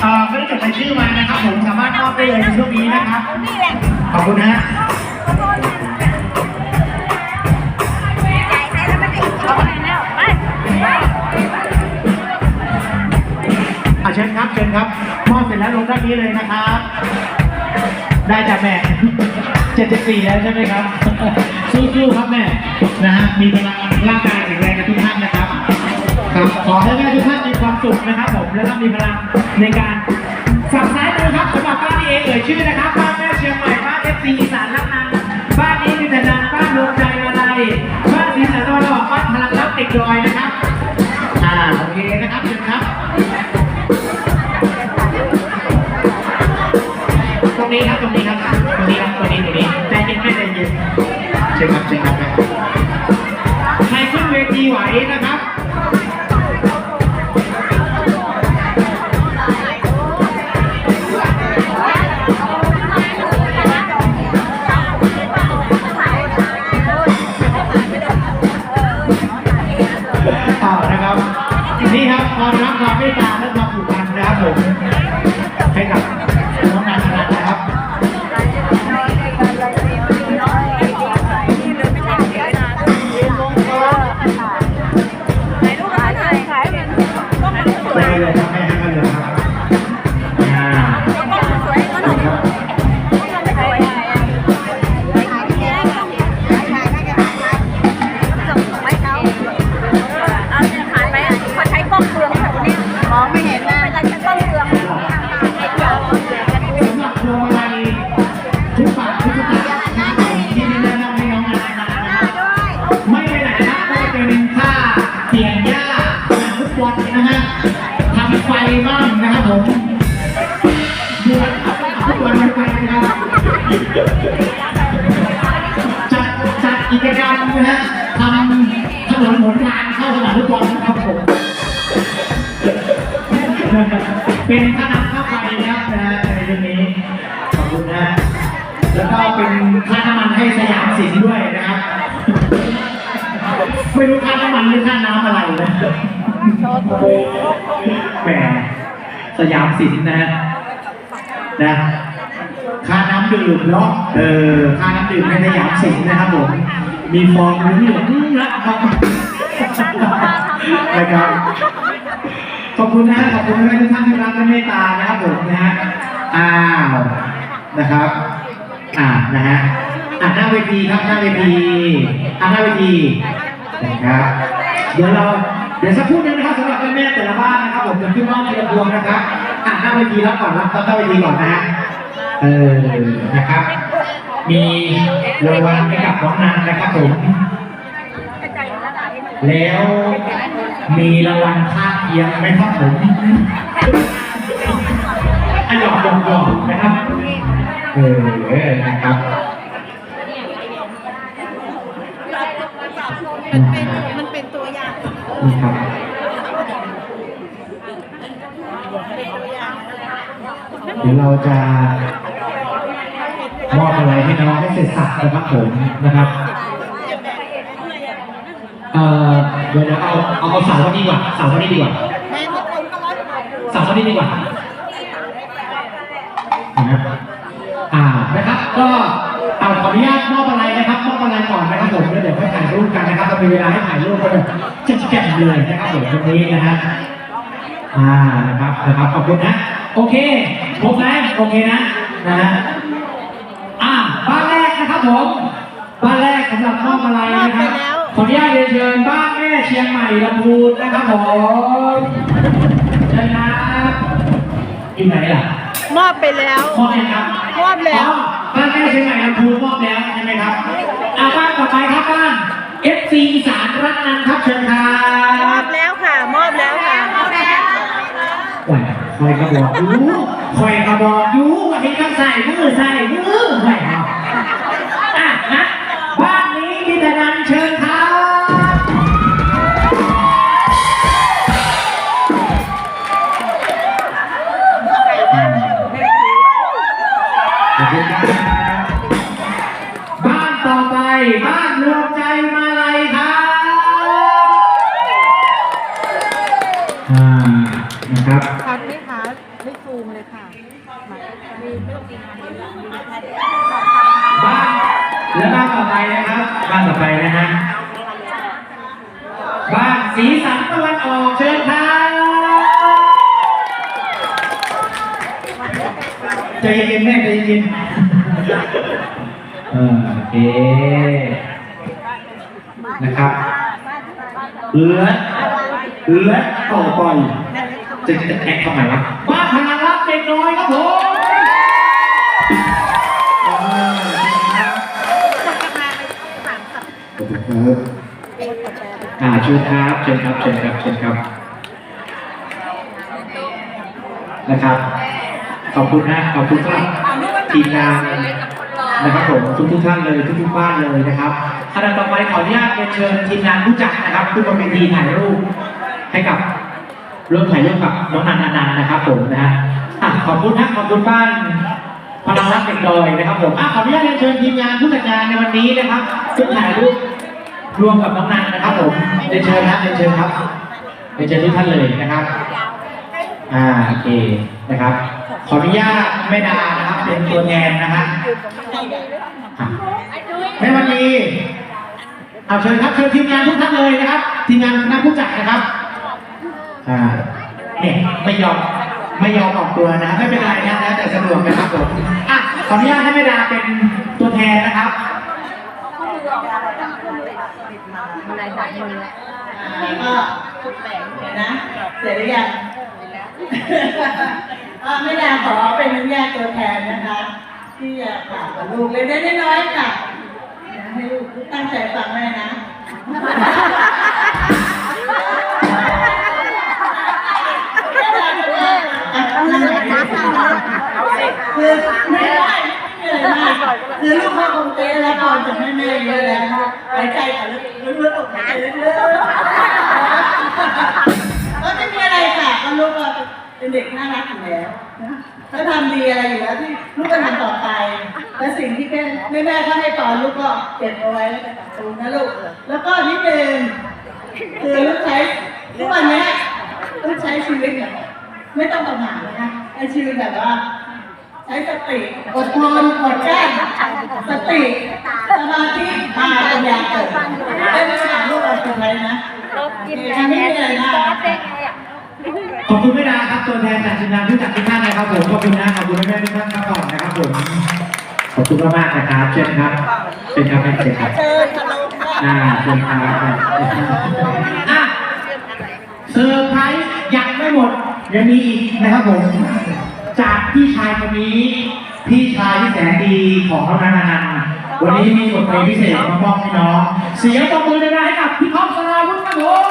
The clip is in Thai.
เอ่อไม่ได้จดรายชื่อมานะครับผมสามารถมอบได้เลยในช่วงนี้นะครับ ขอบคุณนะฮะเอาไปแล้วไปอะเชิญครับเชิญครับมอบเสร็จแล้วลงด้านนี้เลยนะครับ ได้จ้ะแม่ 74 แล้วใช่ไหมครับ สู้ๆครับแม่ นะฮะ มีพลังร่างกายแข็งแรงกันทุกท่านนะครับ ครับขอให้แม่ทุกท่านมีความสุขนะครับผมและมีพลังในการฝั่งซ้ายมือครับสำหรับบ้านนี้เองเอ่ยชื่อนะครับบ้านแม่เชียงใหม่บ้านเอฟซีอีสานรักนันบ้านนี้มีแต่นันบ้านดวงใจอะไรบ้านสีสันตะวันออกบ้านพลังรักติดดอยนะครับอ่าโอเคนะครับเชิญครับ ตรงนี้ครับตรงนี้ครับตรงนี้ครับตรงนี้ตรงนี้ใจเย็นแม่ใจเย็นเชิญครับเชิญครับใครขึ้นเวทีไหวนะครับ นะครับผม เสียงหญ้าทุกวันนะฮะทำไฟบ้างนะครับผมดูทุกวันทุกวันะครับจัดจัดกิจกรรมนะฮะทำถนนหนทางเข้าสนามฟุตบอลนะครับผมเป็นค่าน้ำค่าด แหมสยามสินนะฮะนะค่าน้ำดื่มเนาะเออค่าน้ำดื่มในสยามสินนะครับผมมีฟองเหลืองๆนะครับนะครับขอบคุณนะขอบคุณแม่ทุกท่านที่รักและเมตตานะครับผมนะฮะอ้าวนะครับอ่านะฮะอ่าหน้าเวทีครับหน้าเวทีอ่าหน้าเวทีนะครับเดี๋ยวเรา เดี๋ยวสักครู่นึงนะครับสำหรับแม่แต่ละบ้านนะครับผมจะขึ้นมอบทีละพวงนะครับอ่าหน้าเวทีรับก่อนรับหน้าเวทีก่อนนะฮะเออนะครับ มีรางวัลให้กับน้องนันนะครับผมแล้วมีรางวัลข้าเคียงไหมครับผมอันหยอกหยอกนะครับ เออนะครับ เดี๋ยวเราจะมอบอะไรให้น้องให้เสร็จสับนะครับผมนะครับเอ่อเดี๋ยวเอาเอาเอาสาวันนี้ดีกว่าเสาวันนี้ดีกว่าเสาวันนี้ดีกว่านะครับอ่านะครับก็เอาขออนุญาตมอบอะไรนะครับมอบอะไรก่อนนะครับผมแล้วเดี๋ยวค่อยถ่ายรูปกันนะครับเรามีเวลาให้ถ่ายรูปก็จะจะแก่เลยนะครับผมตรงนี้นะฮะ อ่านะครับนะครับขอบคุณนะโอเคครบนะโอเคนะนะฮะอ่าบ้านแรกนะครับผมบ้านแรกสำหรับมอบอะไรนะครับขออนุญาตเรียนเชิญบ้านแม่เชียงใหม่ลำพูนนะครับผมเชิญครับอยู่ไหนล่ะมอบไปแล้วมอบยังครับมอบแล้วอ๋อบ้านแม่เชียงใหม่ลำพูนมอบแล้วใช่ไหมครับอ่าบ้านต่อไปครับบ้าน FC อีสานรักนันครับเชิญครัมอบบแล้วค่ะมอบแล้วค่ะแหวน คอยกระบอกอยู่คอยกระบอกอยู่วันนี้ก็ใส่มือใส่มือแหวนอะนะบ้านนี้มีแตนันเชิญครับบ้านต่อไปบ้านรวมใจมาลัย บ้าแล้วบ้าต่อไปนะครับ บ้านต่อไปนะฮะ บ้านสีสันตะวันออกเชิญครับใจเย็นแม่ใจเย็นเออโอเค นะครับและและต่อไปจะจะแอคทำไมวะบ้านพลังรักเด็กน้อยครับผม อ่าเชิญครับเชิญครับเชิญครับเชิญครับนะครับ ขอบคุณนะขอบคุณสำหรับทีมงานนะครับผมทุกทุกท่านเลยทุกทุกบ้านเลยนะครับขณะต่อไปขออนุญาตเรียนเชิญทีมงานผู้จัดนะครับขึ้นบนเวทีถ่ายรูปให้กับร่วมถ่ายรูปกับน้องนันนันนะครับ ผมนะฮะขอบคุณนะขอบคุณบ้านพลังรักเด็กดอยนะครับผมขออนุญาตเชิญทีมงานผู้จัดงานในวันนี้นะครับขึ้นถ่ายรูป รวมกับน้องนันนะครับผมเรียนเชิญครับเรียนเชิญครับเรียนเชิญทุกท่านเลยนะครับ อ่าโอเคนะครับ ขออนุญาตแม่ดานะครับเป็นตัวแทนนะฮะอะแม่วันดีเอาเชิญครับเชิญทีมงานทุกท่านเลยนะครับ ทีมงานคณะผู้จัดนะครับอ่าเนี่ยไม่ยอมไม่ยอมออกตัวนะ ไม่เป็นไรนะแล้วแต่สะดวกนะครับผมอะขออนุญาตให้แม่ดาเป็นตัวแทนนะครับ ก็นะ เสร็จหรือยังไม่ได้ขอเป็นอนุญากตัวแทนนะคะ ที่จะฝากกับลูกเล็กๆน้อยๆค่ะ ให้ลูกตั้งใจฟังแม่นะ เป็นเด็กน่ารักอยู่แล้วนะก็ทำดีอะไรอยู่แล้วที่ลูกก็ทำต่อไป และสิ่งที่แม่แม่แม่ก็ให้ตอนลูกก็เก็บเอาไว้แล้วก็ตัดตูนนะลูก แล้วก็นิดนึงคือลูกใช้ทุกวันเนี้ยลูกใช้ชีวิตแบบไม่ต้องประมาทนะคะใช้ชีวิตแบบว่าใช้สติอดทนอดกลั้นสติสมาธิตาปัญญาเกิดได้ไม่ถามลูกเอาไปไว้นะลบกินแม่แม่ซอสได้ไงอะขอบ คุณแม่ดาครับตัวแทนจากทีมงานผู้จัดทุกท่านนะครับผมขอบคุณนะขอบคุณแม่ๆทุกท่านครับก่อนนะครับผมขอบคุณมากๆนะครับเชิญครับเชิญครับเชิญครับเชิญค่ะลูกค่ะอ่าเชิญครับอะเซอร์ไพรส์ยังไม่หมดยังมีอีกนะครับผม จากพี่ชายคนนี้ พี่ชายที่แสนดีของน้องนันนันท์วันนี้มีบทเพลงพิเศษมามอบให้น้อง เสียงตบมือดังๆให้กับพี่ท็อปสราวุฒิครับผม